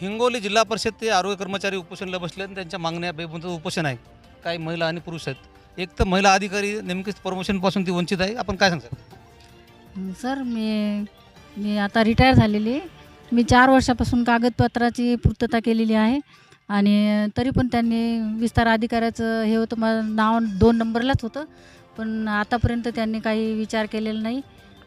हिंगोली जिल्हा परिषद ते आरोग्य कर्मचारी उपोषणला बसले आणि त्यांच्या मागण्या बेमुदत उपोषण आहे. काही महिला आणि पुरुष आहेत. एक तर महिला अधिकारी नेमकीच प्रमोशनपासून ती वंचित आहे. आपण काय सांगता सर मी मी आता रिटायर झालेली मी चार वर्षापासून कागदपत्राची पूर्तता केलेली आहे. आणि तरी पण त्यांनी विस्तार अधिकाऱ्याचं हे होतं. माझं नाव दोन नंबरलाच होतं. पण आतापर्यंत त्यांनी काही विचार केलेला नाही.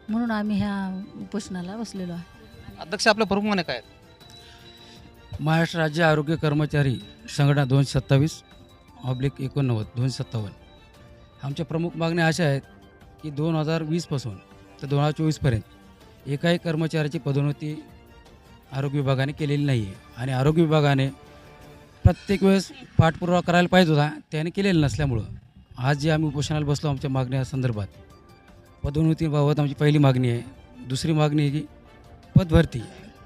म्हणून आम्ही ह्या उपोषणाला बसलेलो आहे. अध्यक्ष आपल्या प्रमुख माने काय आहेत? महाराष्ट्र राज्य आरोग्य कर्मचारी संघटना दोनशे सत्तावीस ऑब्लिक एकोणनव्वद दोनशे सत्तावन्न आमच्या प्रमुख मागण्या अशा आहेत की दोन हजार वीसपासून तर दोन हजार चोवीसपर्यंत एकाही कर्मचाऱ्याची पदोन्नती आरोग्य विभागाने केलेली नाही आहे आणि आरोग्य विभागाने प्रत्येक वेळेस पाठपुरावा करायला पाहिजे होता त्याने केलेलं नसल्यामुळं आज जे आम्ही उपोषणाला बसलो आमच्या मागण्या संदर्भात पदोन्नतीबाबत आमची पहिली मागणी आहे दुसरी मागणी आहे की पदभरती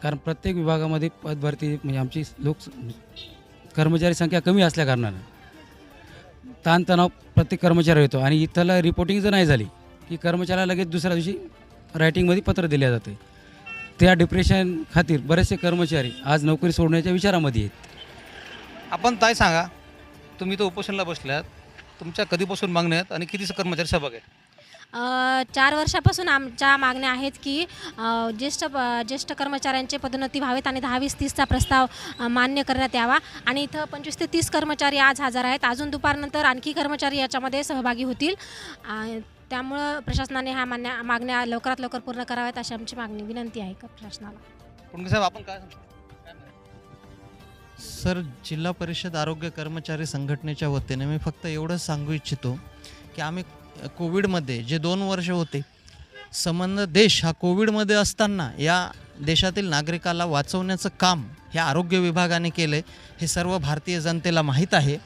कारण प्रत्येक विभागामध्ये पदभरती म्हणजे आमची लोक कर्मचारी संख्या कमी असल्याकारणानं ताणतणाव प्रत्येक कर्मचारी येतो. आणि इथला रिपोर्टिंग जर नाही झाली की कर्मचाऱ्याला लगेच दुसऱ्या दिवशी रायटिंगमध्ये पत्र दिले जाते. त्या डिप्रेशन खातीर बरेचसे कर्मचारी आज नोकरी सोडण्याच्या विचारामध्ये आहेत. आपण काय सांगा तुम्ही तर उपोषणला बसल्यात तुमच्या कधीपासून मागण्यात आणि किती कर्मचारी सहभाग आहेत? चार वर्षापासून आमच्या मागण्या आहेत की ज्येष्ठ ज्येष्ठ कर्मचाऱ्यांचे पदोन्नती व्हावेत आणि दहा वीस तीसचा प्रस्ताव मान्य करण्यात यावा आणि इथं पंचवीस ते तीस कर्मचारी आज हजर आहेत अजून दुपारनंतर आणखी कर्मचारी याच्यामध्ये सहभागी होतील त्यामुळं प्रशासनाने ह्या मान्य मागण्या लवकरात लवकर पूर्ण कराव्यात अशी आमची मागणी विनंती आहे का प्रशासनाला पुणगे साहेब आपण काय सांगता? काय म्हणता? सर जिल्हा परिषद आरोग्य कर्मचारी संघटनेच्या वतीने मी फक्त एवढंच सांगू इच्छितो की आम्ही कोविडमध्ये जे दोन वर्ष होते संबंध देश हा कोविडमध्ये असताना या देशातील नागरिकाला वाचवण्याचं काम ह्या आरोग्य विभागाने केलं आहे हे सर्व भारतीय जनतेला माहीत आहे.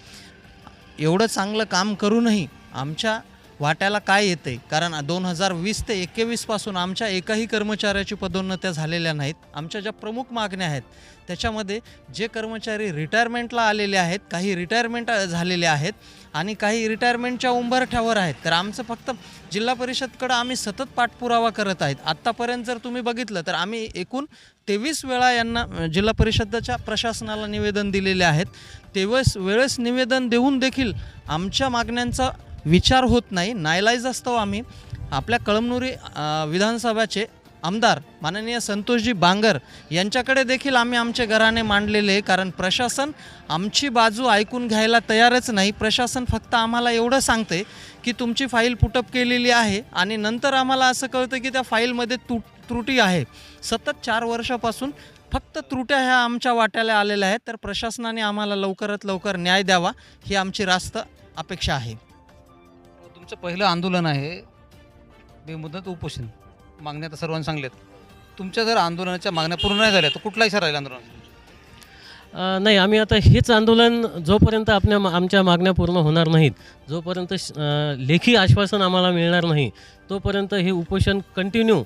एवढं चांगलं काम करूनही आमच्या वाट्याला काय येते कारण दोन हजार वीस ते एकवीसपासून आमच्या एकाही कर्मचाऱ्याची पदोन्नत्या झालेल्या नाहीत. आमच्या ज्या प्रमुख मागण्या आहेत त्याच्यामध्ये जे कर्मचारी रिटायरमेंटला आलेले आहेत काही रिटायरमेंट झालेले आहेत आणि काही रिटायरमेंटच्या उंबरठ्यावर आहेत. तर आमचं फक्त जिल्हा परिषदकडं आम्ही सतत पाठपुरावा करत आहेत. आत्तापर्यंत जर तुम्ही बघितलं तर आम्ही एकूण तेवीस वेळा यांना जिल्हा परिषदेच्या प्रशासनाला निवेदन दिलेले आहेत. तेवीस वेळेस निवेदन देऊन देखील आमच्या मागण्यांचा विचार होत नाही नायलाईज असतो आम्ही. आपल्या कळमनुरी विधानसभाचे आमदार माननीय संतोषजी बांगर यांच्याकडे देखील आम्ही आमचे घराने मांडलेले आहे. कारण प्रशासन आमची बाजू ऐकून घ्यायला तयारच नाही. प्रशासन फक्त आम्हाला एवढं सांगते की तुमची फाईल पुटअप केलेली आहे आणि नंतर आम्हाला असं कळतं की त्या फाईलमध्ये तु त्रुटी आहे. सतत चार वर्षापासून फक्त त्रुट्या ह्या आमच्या वाट्याला आलेल्या आहेत. तर प्रशासनाने आम्हाला लवकरात लवकर न्याय द्यावा ही आमची रास्त अपेक्षा आहे. तुमचं पहिलं आंदोलन आहे. बेमुदत उपोषण मागण्या तर सर्वांनी सांगल्यात तुमच्या जर आंदोलनाच्या मागण्या पूर्ण नाही झाल्या तर कुठला इशारा राहील आंदोलन नाही आम्ही आता हेच आंदोलन जोपर्यंत आपल्या आमच्या मागण्या पूर्ण होणार नाहीत जोपर्यंत श- लेखी आश्वासन आम्हाला मिळणार नाही तोपर्यंत हे उपोषण कंटिन्यू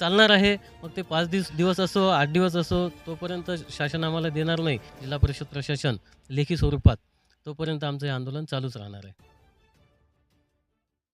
चालणार आहे. मग ते पाच दिवस दिवस असो आठ दिवस असो तोपर्यंत शासन आम्हाला देणार नाही. जिल्हा परिषद प्रशासन लेखी स्वरूपात तोपर्यंत आमचं हे आंदोलन चालूच राहणार आहे.